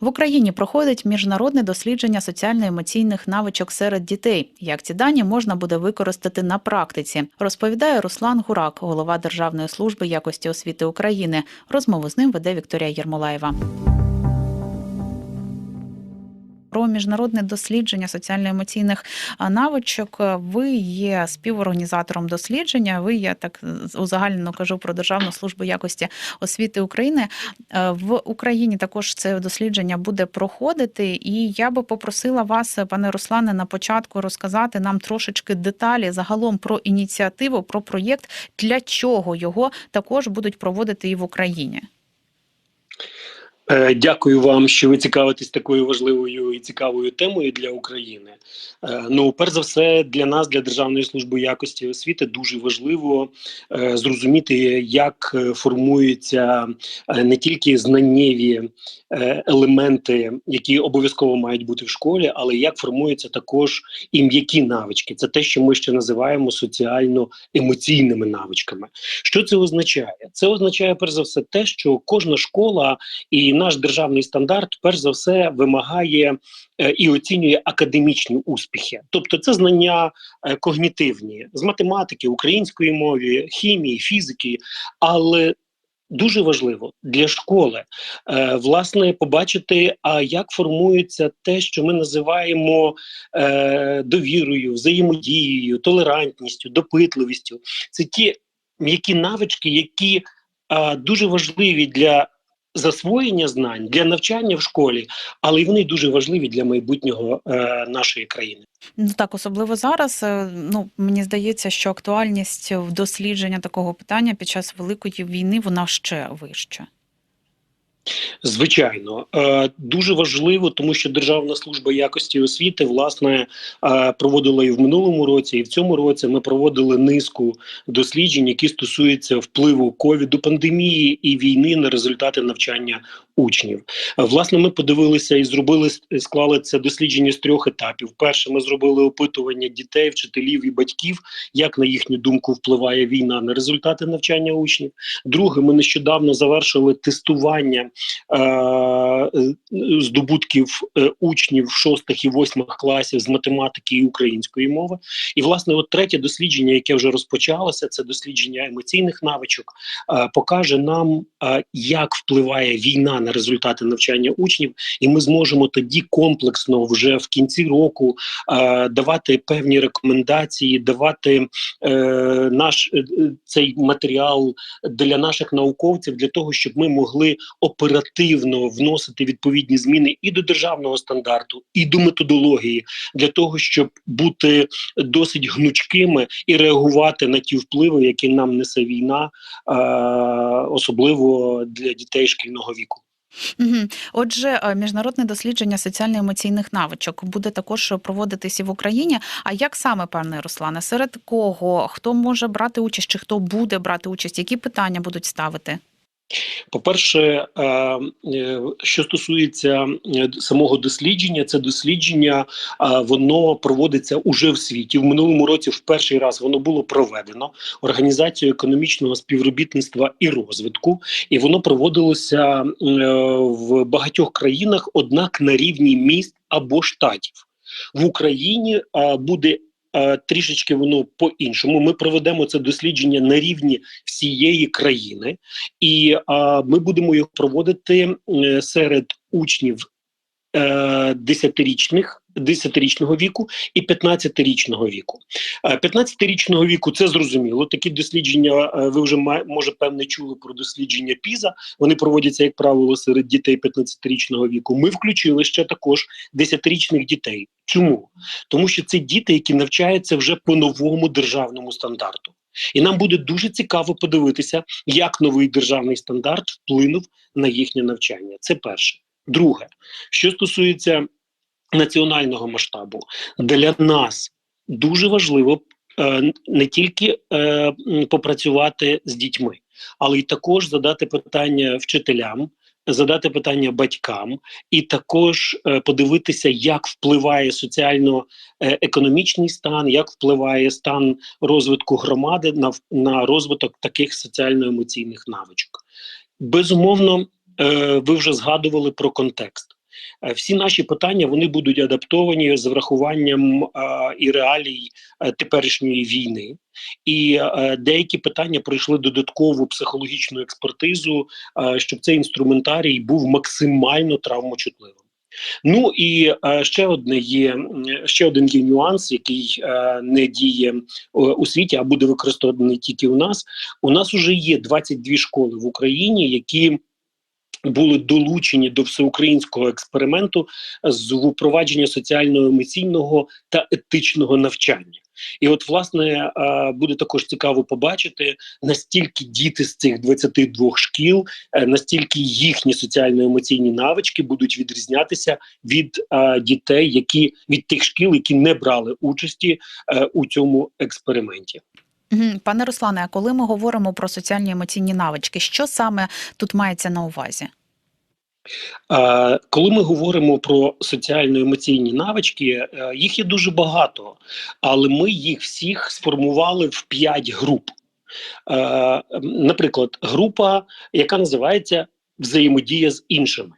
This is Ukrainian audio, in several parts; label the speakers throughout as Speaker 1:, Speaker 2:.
Speaker 1: В Україні проходить міжнародне дослідження соціально-емоційних навичок серед дітей. Як ці дані можна буде використати на практиці, розповідає Руслан Гурак, голова Державної служби якості освіти України. Розмову з ним веде Вікторія Єрмолаєва. Про міжнародне дослідження соціально-емоційних навичок ви є співорганізатором дослідження. Ви я так узагальнено кажу про Державну службу якості освіти України. В Україні також це дослідження буде проходити, і я би попросила вас, пане Руслане, на початку розказати нам трошечки деталі загалом про ініціативу, про проєкт, для чого його також будуть проводити і в Україні.
Speaker 2: Е, Дякую вам, що ви цікавитесь такою важливою і цікавою темою для України. Е, Ну, перш за все, для нас, для Державної служби якості освіти, дуже важливо е, зрозуміти, як формуються не тільки знаннєві елементи, які обов'язково мають бути в школі, але як формуються також і м'які навички. Це те, що ми ще називаємо соціально-емоційними навичками. Що це означає? Це означає перш за все те, що кожна школа і наш державний стандарт, перш за все, вимагає е, і оцінює академічні успіхи, тобто це знання е, когнітивні з математики, української мови, хімії, фізики, але Дуже важливо для школи е, власне побачити, а як формується те, що ми називаємо довірою, взаємодією, толерантністю, допитливістю. Це ті м'які навички, які дуже важливі для засвоєння знань, для навчання в школі, але й вони дуже важливі для майбутнього е, нашої країни.
Speaker 1: Ну так, особливо зараз. е, Ну мені здається, що актуальність в дослідження такого питання під час великої війни вона ще вища.
Speaker 2: Звичайно, е, дуже важливо, тому що Державна служба якості освіти власне е, проводила і в минулому році, і в цьому році. Ми проводили низку досліджень, які стосуються впливу ковіду, пандемії і війни на результати навчання учнів. Е, Власне, ми подивилися і зробили склали це дослідження з трьох етапів. Перше, ми зробили опитування дітей, вчителів і батьків, як на їхню думку впливає війна на результати навчання учнів. Друге, ми нещодавно завершили тестування е, е, здобутків е, учнів шостих і восьмих класів з математики і української мови. І власне, от третє дослідження, яке вже розпочалося, це дослідження емоційних навичок, е, покаже нам, е, як впливає війна на результати навчання учнів, і ми зможемо тоді комплексно вже в кінці року е, давати певні рекомендації, давати е, наш е, цей матеріал для наших науковців для того, щоб ми могли оперативно вносити відповідні зміни і до державного стандарту, і до методології для того, щоб бути досить гнучкими і реагувати на ті впливи, які нам несе війна, е, особливо для дітей шкільного віку.
Speaker 1: Угу. Отже, е, міжнародне дослідження соціально-емоційних навичок буде також проводитись і в Україні. А як саме, пане Руслане, серед кого хто може брати участь, чи хто буде брати участь? Які питання будуть ставити?
Speaker 2: По-перше, е, е, що стосується е, самого дослідження, це дослідження воно проводиться уже в світі. В минулому році в перший раз воно було проведено організацією економічного співробітництва і розвитку, і воно проводилося в багатьох країнах, однак на рівні міст або штатів. В Україні буде трішечки воно по-іншому. Ми проведемо це дослідження на рівні всієї країни, і ми будемо їх проводити е, серед учнів е, десятирічних. 10-річного віку і 15-річного віку. Е, 15-річного віку це зрозуміло. Такі дослідження е, ви вже може певне чули про дослідження ПІЗа. Вони проводяться, як правило, серед дітей 15-річного віку. Ми включили ще також 10-річних дітей. Чому? Тому що це діти, які навчаються вже по новому державному стандарту. І нам буде дуже цікаво подивитися, як новий державний стандарт вплинув на їхнє навчання. Це перше. Друге, що стосується національного масштабу, для нас дуже важливо е, не тільки е, попрацювати з дітьми, але й також задати питання вчителям. Задати питання батькам і також е, подивитися, як впливає соціально-економічний стан, як впливає стан розвитку громади на, на розвиток таких соціально-емоційних навичок. Безумовно, ви вже згадували про контекст. Е, Всі наші питання вони будуть адаптовані з врахуванням е, і реалій е, теперішньої війни. І е, деякі питання пройшли додаткову психологічну експертизу, е, щоб цей інструментарій був максимально травмочутливим. Ну і е, ще одне є ще один є нюанс, який е, не діє е, у світі, а буде використаний тільки у нас. У нас вже є 22 школи в Україні, які були долучені до всеукраїнського експерименту з впровадження соціально-емоційного та етичного навчання. І от, власне, е, буде також цікаво побачити, настільки діти з цих 22 шкіл, е, настільки їхні соціально-емоційні навички будуть відрізнятися від е, дітей, які від тих шкіл, які не брали участі у цьому експерименті.
Speaker 1: Пане Руслане, а коли ми говоримо про соціальні емоційні навички, що саме тут мається на увазі?
Speaker 2: Коли ми говоримо про соціально-емоційні навички, е, їх є дуже багато, але ми їх всіх сформували в п'ять груп. Е, Наприклад, група, яка називається взаємодія з іншими.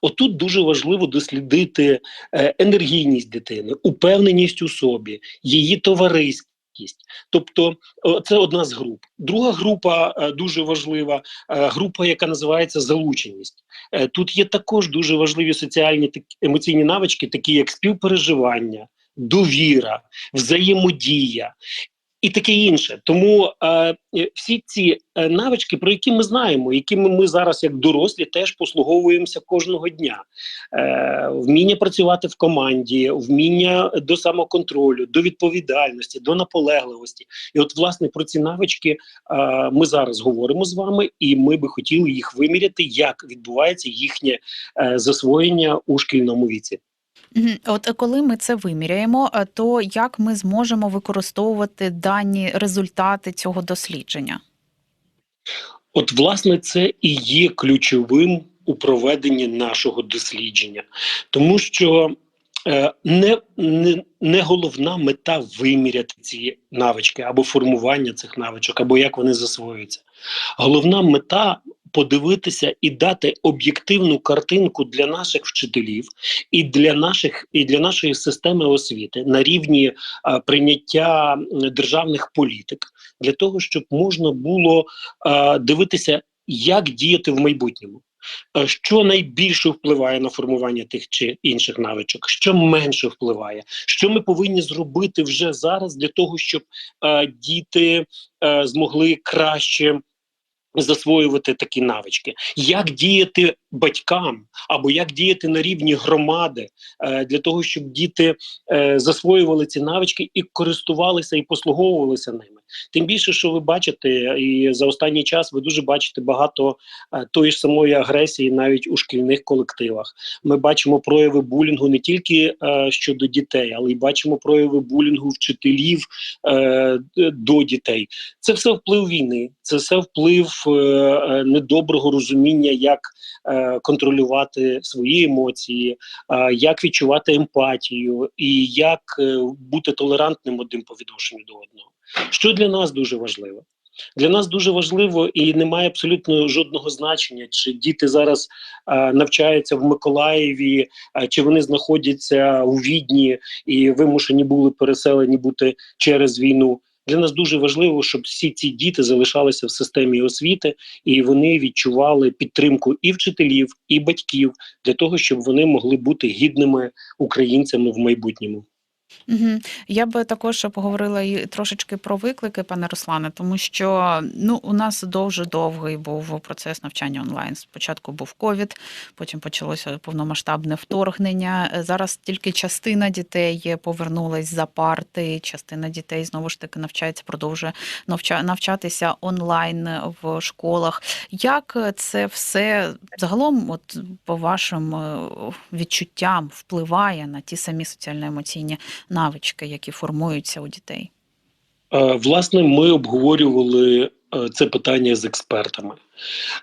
Speaker 2: Отут дуже важливо дослідити е, енергійність дитини, упевненість у собі, її товариськість. Тобто, це одна з груп. Друга група е, дуже важлива, е, група, яка називається залученість. Е, Тут є також дуже важливі соціальні емоційні навички, такі як співпереживання, довіра, взаємодія. І таке інше, тому е, е, всі ці е, навички, про які ми знаємо, якими ми зараз, як дорослі, теж послуговуємося кожного дня. Е, вміння працювати в команді, вміння до самоконтролю, до відповідальності, до наполегливості. І от, власне, про ці навички е, ми зараз говоримо з вами, і ми би хотіли їх виміряти, як відбувається їхнє е, засвоєння у шкільному віці.
Speaker 1: От е, коли ми це виміряємо, е, то як ми зможемо використовувати дані результати цього дослідження?
Speaker 2: От, власне, це і є ключовим у проведенні нашого дослідження, тому що е, не, не, не головна мета виміряти ці навички або формування цих навичок, або як вони засвоюються. Головна мета подивитися і дати об'єктивну картинку для наших вчителів і для наших і для нашої системи освіти на рівні е, прийняття державних політик для того, щоб можна було е, дивитися, як діяти в майбутньому. Е, Що найбільше впливає на формування тих чи інших навичок, що менше впливає, що ми повинні зробити вже зараз для того, щоб е, діти е, змогли краще засвоювати такі навички, як діяти батькам або як діяти на рівні громади е, для того, щоб діти е, засвоювали ці навички і користувалися і послуговувалися ними. Тим більше, що ви бачите, і за останній час ви дуже бачите багато е, тої ж самої агресії навіть у шкільних колективах. Ми бачимо прояви булінгу не тільки е, щодо дітей, але й бачимо прояви булінгу вчителів е, до дітей. Це все вплив війни, це все вплив недоброго розуміння, як контролювати свої емоції, як відчувати емпатію і як бути толерантним один по відношенню до одного. Що для нас дуже важливо? Для нас дуже важливо і не має абсолютно жодного значення, чи діти зараз е, навчаються в Миколаєві, е, чи вони знаходяться у Відні і вимушені були переселені бути через війну. Для нас дуже важливо, щоб всі ці діти залишалися в системі освіти і вони відчували підтримку і вчителів, і батьків для того, щоб вони могли бути гідними українцями в майбутньому.
Speaker 1: Угу. Я би також поговорила і трошечки про виклики, пане Руслане, тому що ну у нас дуже довгий був процес навчання онлайн. Спочатку був ковід, потім почалося повномасштабне вторгнення. Зараз тільки частина дітей повернулась за парти, частина дітей знову ж таки навчається, продовжує навча- навчатися онлайн в школах. Як це все загалом, от по вашим е, відчуттям, впливає на ті самі соціально-емоційні навички, які формуються у дітей?
Speaker 2: Е, Власне, ми обговорювали це питання з експертами.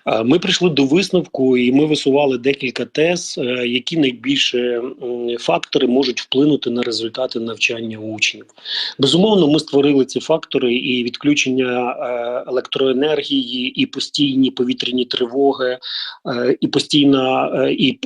Speaker 2: Е, Ми прийшли до висновку, і ми висували декілька тез, е, які найбільше фактори можуть вплинути на результати навчання учнів. Безумовно, ми створили ці фактори і відключення е, електроенергії, і постійні повітряні тривоги, е, і постійна е, і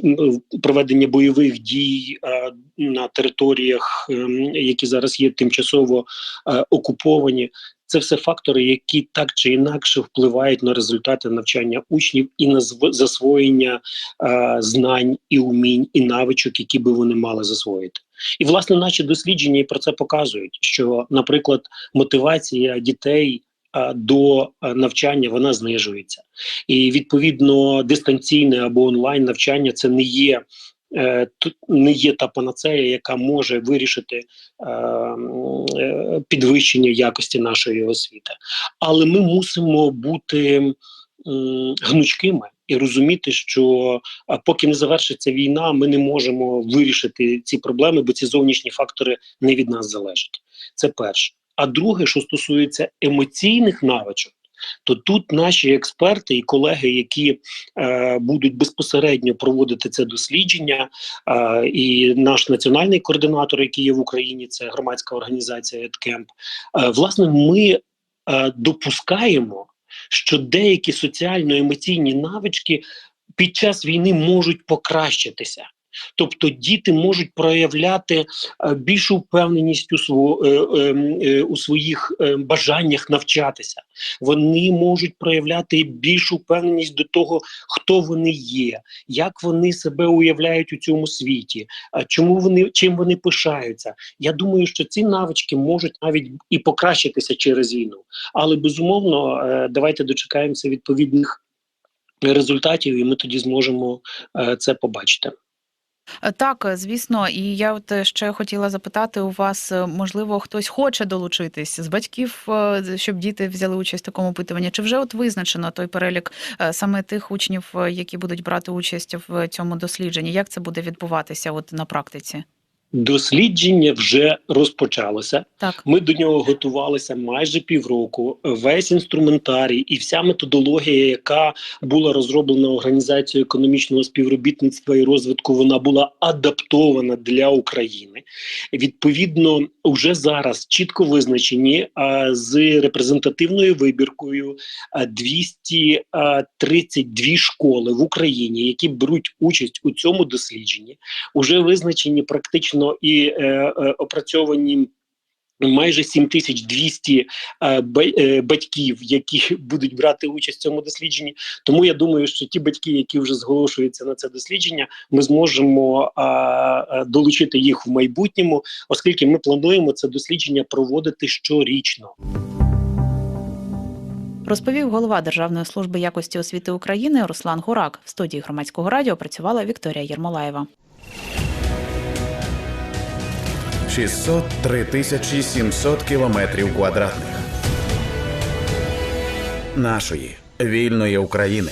Speaker 2: проведення бойових дій е, на територіях, які зараз є тимчасово е, окуповані. Це все фактори, які так чи інакше впливають на результати навчання учнів і на засвоєння е, знань і умінь і навичок, які би вони мали засвоїти. І власне наші дослідження про це показують, що, наприклад, мотивація дітей е, до е, навчання вона знижується, і відповідно дистанційне або онлайн навчання це не є. Е, т- Не є та панацея, яка може вирішити е, е, підвищення якості нашої освіти, але ми мусимо бути гнучкими і розуміти, що поки не завершиться війна, ми не можемо вирішити ці проблеми, бо ці зовнішні фактори не від нас залежать. Це перше. А друге, що стосується емоційних навичок, то тут наші експерти і колеги, які е, будуть безпосередньо проводити це дослідження, е, і наш національний координатор, який є в Україні, це громадська організація «Едкемп», е, власне, ми е, допускаємо, що деякі соціально-емоційні навички під час війни можуть покращитися. Тобто діти можуть проявляти е, більшу впевненість е, е, у своїх бажаннях навчатися. Вони можуть проявляти більшу впевненість до того, хто вони є, як вони себе уявляють у цьому світі, чому вони чим вони пишаються. Я думаю, що ці навички можуть навіть і покращитися через війну. Але безумовно, давайте дочекаємося відповідних результатів, і ми тоді зможемо це побачити.
Speaker 1: Е, Так, е, звісно, і я от е, ще хотіла запитати у вас, можливо, хтось хоче долучитись з батьків, щоб діти взяли участь в такому опитуванні. Чи вже от визначено той перелік саме тих учнів, які будуть брати участь в цьому дослідженні? Як це буде відбуватися от на практиці?
Speaker 2: Дослідження вже розпочалося.
Speaker 1: Так,
Speaker 2: Ми до нього готувалися майже півроку. Весь інструментарій і вся методологія, яка була розроблена організацією економічного співробітництва і розвитку, вона була адаптована для України. Відповідно, вже зараз чітко визначені а, з репрезентативною вибіркою а, 232 школи в Україні, які беруть участь у цьому дослідженні. Уже визначені практично і е, е, опрацьовані. Майже 7200 е, е, батьків, які будуть брати участь в цьому дослідженні. Тому я думаю, що ті батьки, які вже зголошуються на це дослідження, ми зможемо долучити їх в майбутньому, оскільки ми плануємо це дослідження проводити щорічно.
Speaker 1: розповів голова Державної служби якості освіти України Руслан Гурак. В студії громадського радіо працювала Вікторія Єрмолаєва.
Speaker 3: 603 тисячі 700 кілометрів квадратних нашої вільної України.